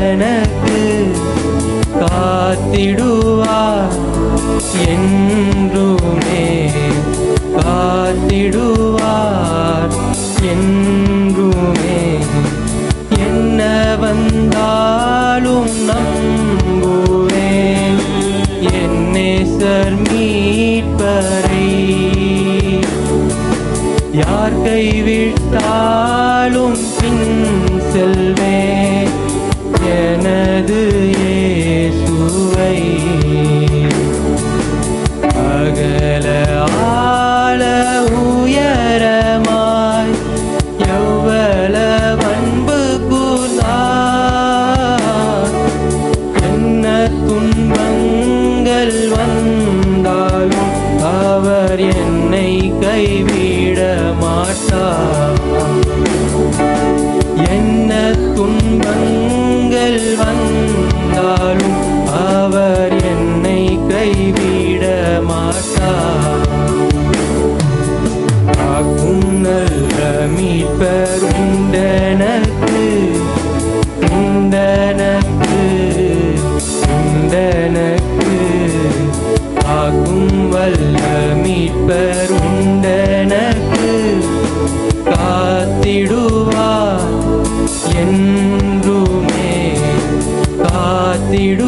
எனக்கு காத்திடுவார் என்றுமே. காத்திடுவார் என்றுமே. என்ன வந்தாலும் நம்புவேன் என்னே சர் மீட்பரை யார் கைவிட்டாலும் அவர் என்னை கைவிட மாட்டார் என்ன துன்பங்கள் வந்தாலும் அவர் என்னை கைவிட மாட்டார் காக்கும் மீட்பர் உண்டனக்கு காத்திடுவார். என்றுமே காத்திடு